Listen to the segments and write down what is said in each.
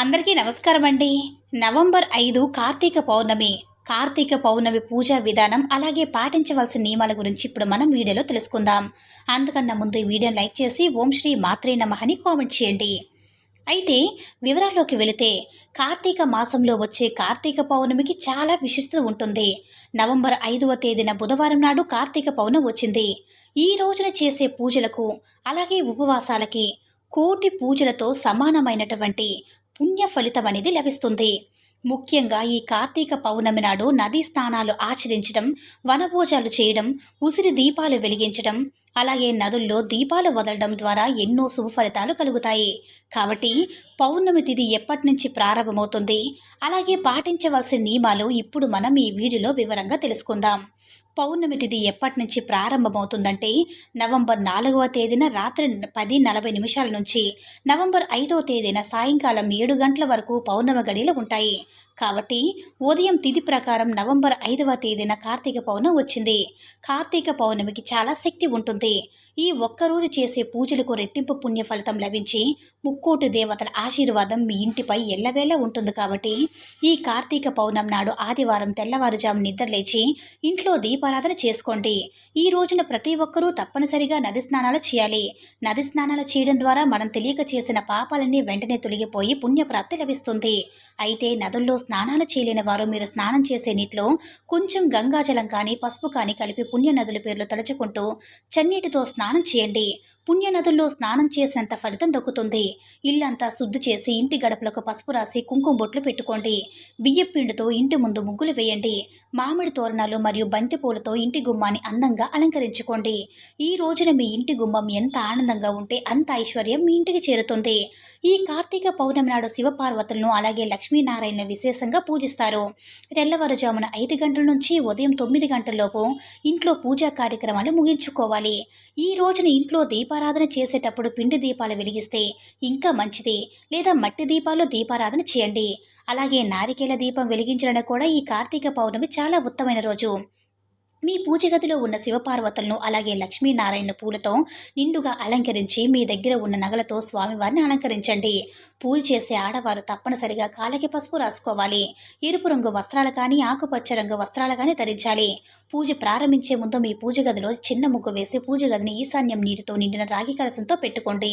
అందరికీ నమస్కారం అండి. నవంబర్ ఐదు కార్తీక పౌర్ణమి. కార్తీక పౌర్ణమి పూజా విధానం అలాగే పాటించవలసిన నియమాల గురించి ఇప్పుడు మనం వీడియోలో తెలుసుకుందాం. అందుకన్నా ముందు ఈ వీడియోని లైక్ చేసి ఓం శ్రీ మాత్రే నమః అని కామెంట్ చేయండి. అయితే వివరాల్లోకి వెళితే కార్తీక మాసంలో వచ్చే కార్తీక పౌర్ణమికి చాలా విశిష్టత ఉంటుంది. నవంబర్ ఐదవ తేదీన బుధవారం నాడు కార్తీక పౌర్ణమి వచ్చింది. ఈ రోజున చేసే పూజలకు అలాగే ఉపవాసాలకి కోటి పూజలతో సమానమైనటువంటి పుణ్య ఫలితం అనేది లభిస్తుంది. ముఖ్యంగా ఈ కార్తీక పౌర్ణమి నాడు నదీ స్నానాలు ఆచరించడం వనభోజాలు చేయడం ఉసిరి దీపాలు వెలిగించడం అలాగే నదుల్లో దీపాలు వదలడం ద్వారా ఎన్నో శుభ ఫలితాలు కలుగుతాయి. కాబట్టి పౌర్ణమి తిథి ఎప్పటి నుంచి ప్రారంభమవుతుంది? అలాగే పాటించవలసిన నియమాలు ఇప్పుడు మనం ఈ వీడియోలో వివరంగా తెలుసుకుందాం. పౌర్ణమి తిథి ఎప్పటి నుంచి ప్రారంభమవుతుందంటే నవంబర్ నాలుగవ తేదీన రాత్రి పది నలభై నిమిషాల నుంచి నవంబర్ ఐదవ తేదీన సాయంకాలం ఏడు గంటల వరకు పౌర్ణమి గడియలు ఉంటాయి. కాబట్టి ఉదయం తిథి ప్రకారం నవంబర్ ఐదవ తేదీన కార్తీక పౌర్ణమి వచ్చింది. కార్తీక పౌర్ణమికి చాలా శక్తి ఉంటుంది. ఈ ఒక్కరోజు చేసే పూజలకు రెట్టింపు పుణ్య ఫలితం లభించి ముక్కోటి దేవతల ఆశీర్వాదం మీ ఇంటిపై ఎల్లవేళ ఉంటుంది కాబట్టి ఈ కార్తీక పౌర్ణం నాడు ఆదివారం తెల్లవారుజాము నిద్రలేచి ఇంట్లో దీపారాధన చేసుకోండి. ఈ రోజున ప్రతి ఒక్కరూ తప్పనిసరిగా నది స్నానాలు చేయాలి. నది స్నానాలు చేయడం ద్వారా మనం తెలియక చేసిన పాపాలన్నీ వెంటనే తొలగిపోయి పుణ్యప్రాప్తి లభిస్తుంది. అయితే నదుల్లో స్నానాలు చేయలేని వారు మీరు స్నానం చేసే నీటిలో కొంచెం గంగాజలం కానీ పసుపు కానీ కలిపి పుణ్య నదుల పేర్లు తలుచుకుంటూ చన్నీటితో స్నానం స్నానం చేయండి. పుణ్య నదుల్లో స్నానం చేసినంత ఫలితం దక్కుతుంది. ఇల్లంతా శుద్ధి చేసి ఇంటి గడపలకు పసుపు రాసి కుంకుమ బొట్లు పెట్టుకోండి. బియ్యపిండితో ఇంటి ముందు ముగ్గులు వేయండి. మామిడి తోరణాలు మరియు బంతి పూలతో ఇంటి గుమ్మాన్ని అందంగా అలంకరించుకోండి. ఈ రోజున మీ ఇంటి గుమ్మం ఎంత ఆనందంగా ఉంటే అంత ఐశ్వర్యం మీ ఇంటికి చేరుతుంది. ఈ కార్తీక పౌర్ణమి నాడు శివపార్వతులను అలాగే లక్ష్మీనారాయణ విశేషంగా పూజిస్తారు. తెల్లవారుజామున ఐదు గంటల నుంచి ఉదయం తొమ్మిది గంటలలోపు ఇంట్లో పూజా కార్యక్రమాలు ముగించుకోవాలి. ఈ రోజున ఇంట్లో దీపారాధన చేసేటప్పుడు పిండి దీపాలు వెలిగిస్తే ఇంకా మంచిది. లేదా మట్టి దీపాలు దీపారాధన చేయండి. అలాగే నారికేల దీపం వెలిగించడానికి కూడా ఈ కార్తీక పౌర్ణమి చాలా ఉత్తమైన రోజు. మీ పూజ గదిలో ఉన్న శివపార్వతులను అలాగే లక్ష్మీనారాయణ పూలతో నిండుగా అలంకరించి మీ దగ్గర ఉన్న నగలతో స్వామివారిని అలంకరించండి. పూజ చేసే ఆడవారు తప్పనిసరిగా కాళ్ళకి పసుపు రాసుకోవాలి. ఎరుపు రంగు వస్త్రాలు కానీ ఆకుపచ్చ రంగు వస్త్రాలు కానీ ధరించాలి. పూజ ప్రారంభించే ముందు మీ పూజ గదిలో చిన్న ముగ్గు వేసి పూజ గదిని ఈశాన్యం నీటితో నిండిన రాగి కలసంతో పెట్టుకోండి.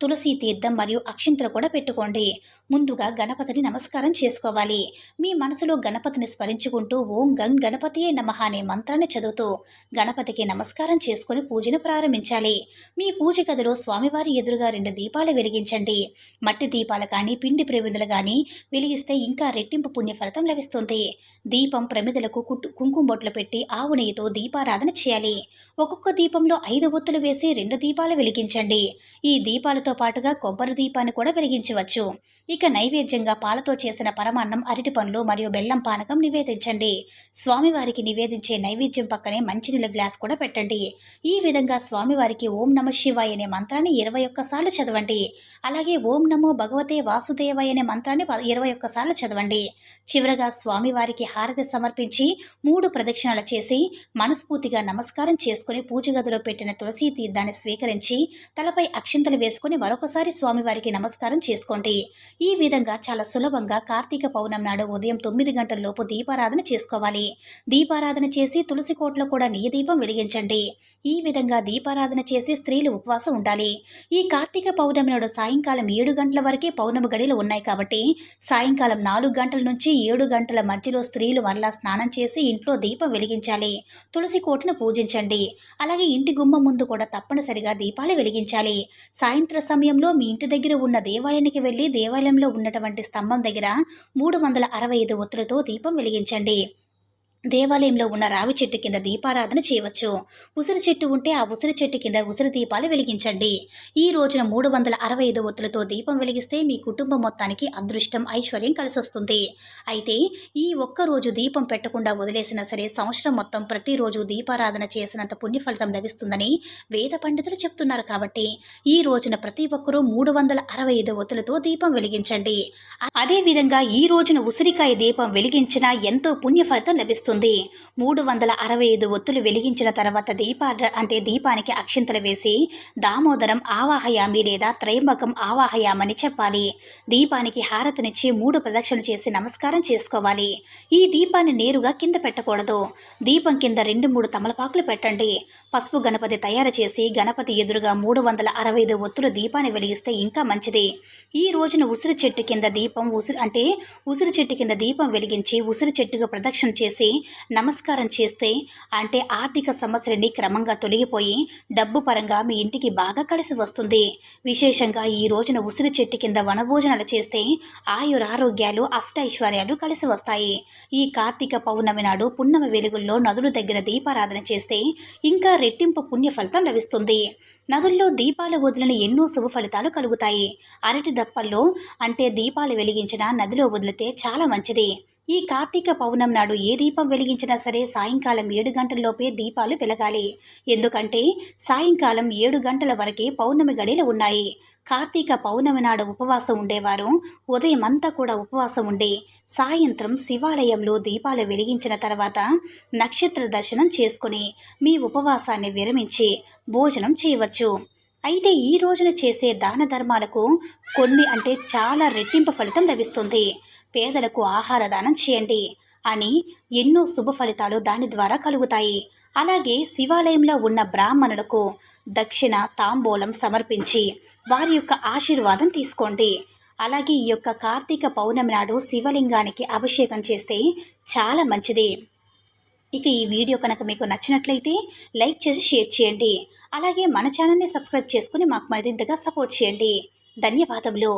తులసి తీర్థం మరియు అక్షింతలు కూడా పెట్టుకోండి. ముందుగా గణపతిని నమస్కారం చేసుకోవాలి. మీ మనసులో గణపతిని స్మరించుకుంటూ ఓం గం గణపతియే నమః అనే మంత్రాన్ని చదువుతూ గణపతికి నమస్కారం చేసుకుని పూజను ప్రారంభించాలి. మీ పూజ గదిలో స్వామివారి ఎదురుగా రెండు దీపాలు వెలిగించండి. మట్టి దీపాలు కానీ పిండి ప్రమిదలు కానీ వెలిగిస్తే ఇంకా రెట్టింపు పుణ్య ఫలితం లభిస్తుంది. దీపం ప్రమిదలకు కుట్టు కుంకుమ బొట్లు పెట్టి ఆవు నెయ్యితో దీపారాధన చేయాలి. ఒక్కొక్క దీపంలో ఐదు ఒత్తులు వేసి రెండు దీపాలు వెలిగించండి. ఈ దీపాలతో పాటుగా కొబ్బరి దీపాన్ని కూడా వెలిగించవచ్చు. ఇక నైవేద్యంగా పాలతో చేసిన పరమాన్నం అరటి పండ్లు మరియు బెల్లం పానకం నివేదించండి. స్వామివారికి నివేదించే నైవేద్యం పక్కనే మంచినీళ్ళ గ్లాస్ కూడా పెట్టండి. ఈ విధంగా స్వామివారికి ఓం నమ శివాయ అనే మంత్రాన్ని ఇరవై ఒక్కసార్లు చదవండి. అలాగే ఓం నమో భగవతే వాసుదేవాయ అనే మంత్రాన్ని ఇరవై ఒక్కసార్లు చదవండి. చివరగా స్వామివారికి హారతి సమర్పించి మూడు ప్రదక్షిణలు చేసి మనస్ఫూర్తిగా నమస్కారం చేసుకుని పూజ గదిలో పెట్టిన తులసి తీర్థాన్ని స్వీకరించి తలపై అక్షింతలు వేసుకుని మరొకసారి స్వామివారికి నమస్కారం చేసుకోండి. ఈ విధంగా చాలా సులభంగా కార్తీక పౌర్ణమి నాడు ఉదయం తొమ్మిది గంటల లోపు దీపారాధన చేసుకోవాలి. దీపారాధన చేసి తులసి తులసికోట్లో కూడా నెయ్యి దీపం వెలిగించండి. ఈ విధంగా దీపారాధన చేసి స్త్రీలు ఉపవాసం ఉండాలి. ఈ కార్తీక పౌర్ణమి నాడు సాయంకాలం ఏడు గంటల వరకే పౌర్ణమి గడిలు ఉన్నాయి కాబట్టి సాయంకాలం నాలుగు గంటల నుంచి ఏడు గంటల మధ్యలో స్త్రీలు మరలా స్నానం చేసి ఇంట్లో దీపం వెలిగించాలి. తులసి కోటను పూజించండి. అలాగే ఇంటి గుమ్మం ముందు కూడా తప్పనిసరిగా దీపాలు వెలిగించాలి. సాయంత్ర సమయంలో మీ ఇంటి దగ్గర ఉన్న దేవాలయానికి వెళ్ళి దేవాలయంలో ఉన్నటువంటి స్తంభం దగ్గర మూడు వందల అరవై ఐదు ఒత్తులతో దీపం వెలిగించండి. దేవాలయంలో ఉన్న రావి చెట్టు కింద దీపారాధన చేయవచ్చు. ఉసిరి చెట్టు ఉంటే ఆ ఉసిరి చెట్టు కింద ఉసిరి దీపాలు వెలిగించండి. ఈ రోజున మూడు వందల అరవై ఐదు ఒత్తులతో దీపం వెలిగిస్తే మీ కుటుంబం మొత్తానికి అదృష్టం ఐశ్వర్యం కలిసొస్తుంది అయితే ఈ ఒక్క రోజు దీపం పెట్టకుండా వదిలేసినా సరే సంవత్సరం మొత్తం ప్రతిరోజు దీపారాధన చేసినంత పుణ్య ఫలితం లభిస్తుందని వేద పండితులు చెప్తున్నారు కాబట్టి ఈ రోజున ప్రతి ఒక్కరూ మూడు వందల అరవై ఐదు ఒత్తులతో దీపం వెలిగించండి. అదే విధంగా ఈ రోజున ఉసిరికాయ దీపం వెలిగించినా ఎంతో పుణ్య ఫలితం లభిస్తుంది. లభిస్తుంది మూడు వందల అరవై ఐదు ఒత్తులు వెలిగించిన తర్వాత దీప అంటే దీపానికి అక్షింతలు వేసి దామోదరం ఆవాహయామి లేదా త్రయంబకం ఆవాహయామని చెప్పాలి. దీపానికి హారతినిచ్చి మూడు ప్రదక్షిణలు చేసి నమస్కారం చేసుకోవాలి. ఈ దీపాన్ని నేరుగా కింద పెట్టకూడదు. దీపం కింద రెండు మూడు తమలపాకులు పెట్టండి. పసుపు గణపతి తయారు చేసి గణపతి ఎదురుగా మూడు వందల అరవై ఐదు ఒత్తులు దీపాన్ని వెలిగిస్తే ఇంకా మంచిది. ఈ రోజున ఉసిరి చెట్టు కింద దీపం ఉసిరి అంటే ఉసిరి చెట్టు కింద దీపం వెలిగించి ఉసిరి చెట్టుగా ప్రదక్షిణ చేసి నమస్కారం చేస్తే అంటే ఆర్థిక సమస్యలన్నీ క్రమంగా తొలగిపోయి డబ్బు పరంగా మీ ఇంటికి బాగా కలిసి వస్తుంది. విశేషంగా ఈ రోజున ఉసిరి చెట్టు కింద వనభోజనాలు చేస్తే ఆయురారోగ్యాలు అష్టైశ్వర్యాలు కలిసి వస్తాయి. ఈ కార్తీక పౌర్ణమి నాడు పున్నమి వెలుగుల్లో నదుల దగ్గర దీపారాధన చేస్తే ఇంకా రెట్టింపు పుణ్య ఫలితం లభిస్తుంది. నదుల్లో దీపాలు వదిలిన ఎన్నో శుభ ఫలితాలు కలుగుతాయి. అరటి దప్పల్లో అంటే దీపాలు వెలిగించిన నదిలో వదిలితే చాలా మంచిది. ఈ కార్తీక పౌర్ణమి నాడు ఏ దీపం వెలిగించినా సరే సాయంకాలం ఏడు గంటల్లోపే దీపాలు వెలగాలి. ఎందుకంటే సాయంకాలం ఏడు గంటల వరకే పౌర్ణమి గడిలు ఉన్నాయి. కార్తీక పౌర్ణమి నాడు ఉపవాసం ఉండేవారు. ఉదయం అంతా కూడా ఉపవాసం ఉండి. సాయంత్రం శివాలయంలో దీపాలు వెలిగించిన తర్వాత నక్షత్ర దర్శనం చేసుకుని మీ ఉపవాసాన్ని విరమించి భోజనం చేయవచ్చు. అయితే ఈ రోజున చేసే దాన ధర్మాలకు కొన్ని అంటే చాలా రెట్టింపు ఫలితం లభిస్తుంది. పేదలకు ఆహార దానం చేయండి అని ఎన్నో శుభ ఫలితాలు దాని ద్వారా కలుగుతాయి. అలాగే శివాలయంలో ఉన్న బ్రాహ్మణులకు దక్షిణ తాంబూలం సమర్పించి వారి యొక్క ఆశీర్వాదం తీసుకోండి. అలాగే ఈ యొక్క కార్తీక పౌర్ణమి నాడు శివలింగానికి అభిషేకం చేస్తే చాలా మంచిది. ఇక ఈ వీడియో కనుక మీకు నచ్చినట్లయితే లైక్ చేసి షేర్ చేయండి. అలాగే మన ఛానల్ని సబ్స్క్రైబ్ చేసుకుని మాకు మరింతగా సపోర్ట్ చేయండి. ధన్యవాదములు.